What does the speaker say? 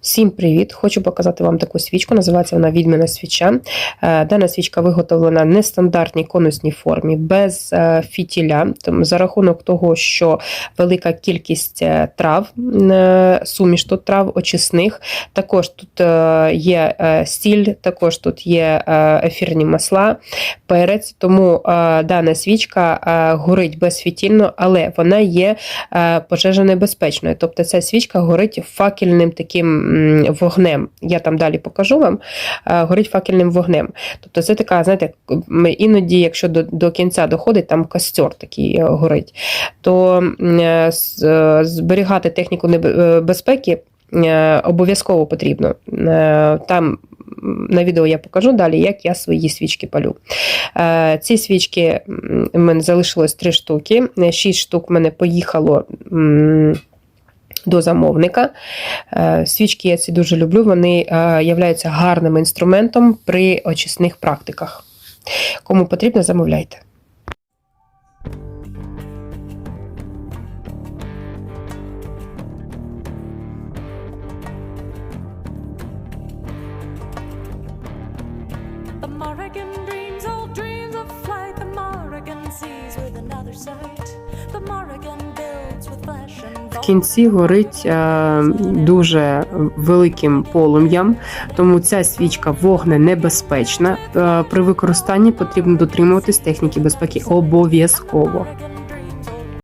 Всім привіт! Хочу показати вам таку свічку. Називається вона відьмина свіча. Е, Дана свічка виготовлена в нестандартній конусній формі, без е, фітіля. За рахунок того, що велика кількість е, трав, суміш тут трав очисних. Також тут є сіль, також тут є ефірні масла, перець. Тому дана свічка горить безфітільно, але вона є пожежонебезпечною. Тобто ця свічка горить факельним таким вогнем. Я там далі покажу вам. е, Горить факельним вогнем. Тобто це така, знаєте, іноді, якщо до, до кінця доходить, там костер такий е, горить, то е, зберігати техніку безпеки обов'язково потрібно. Там на відео я покажу далі, як я свої свічки палю. Ці свічки в мене залишилось три штуки. Шість штук в мене поїхало. До замовника. Е, Свічки я ці дуже люблю, вони е, являються гарним інструментом при очисних практиках. Кому потрібно, замовляйте. Кінці горить е, дуже великим полум'ям, тому ця свічка вогненебезпечна. Е, При використанні потрібно дотримуватись техніки безпеки обов'язково.